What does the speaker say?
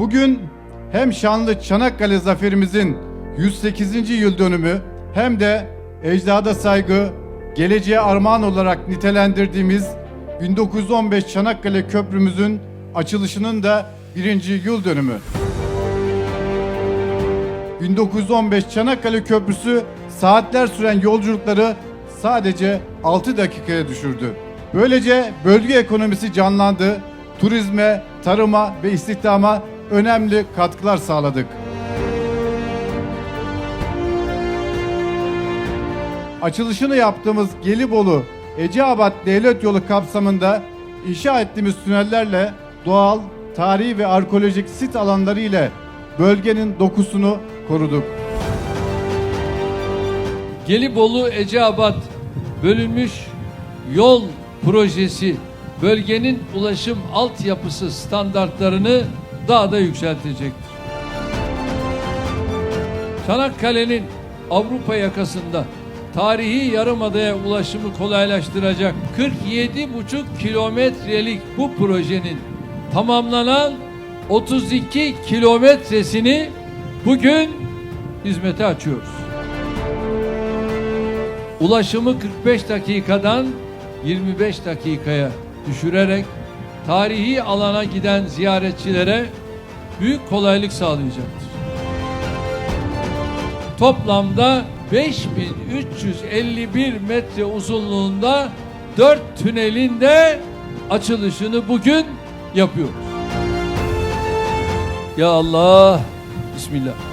Bugün hem şanlı Çanakkale zaferimizin 108. yıl dönümü hem de ecdada saygı, geleceğe armağan olarak nitelendirdiğimiz 1915 Çanakkale Köprümüzün açılışının da birinci yıl dönümü. 1915 Çanakkale Köprüsü saatler süren yolculukları sadece 6 dakikaya düşürdü. Böylece bölge ekonomisi canlandı, turizme, tarıma ve istihdama önemli katkılar sağladık. Açılışını yaptığımız Gelibolu Eceabat Devlet Yolu kapsamında inşa ettiğimiz tünellerle doğal, tarihi ve arkeolojik sit alanları ile bölgenin dokusunu koruduk. Gelibolu Eceabat bölünmüş yol projesi bölgenin ulaşım altyapısı standartlarını daha da yükseltecektir. Çanakkale'nin Avrupa yakasında tarihi yarımadaya ulaşımı kolaylaştıracak 47,5 kilometrelik bu projenin tamamlanan 32 kilometresini bugün hizmete açıyoruz ulaşımı 45 dakikadan 25 dakikaya düşürerek tarihi alana giden ziyaretçilere büyük kolaylık sağlayacaktır. Toplamda 5351 metre uzunluğunda 4 tünelin de açılışını bugün yapıyoruz. Ya Allah, Bismillah.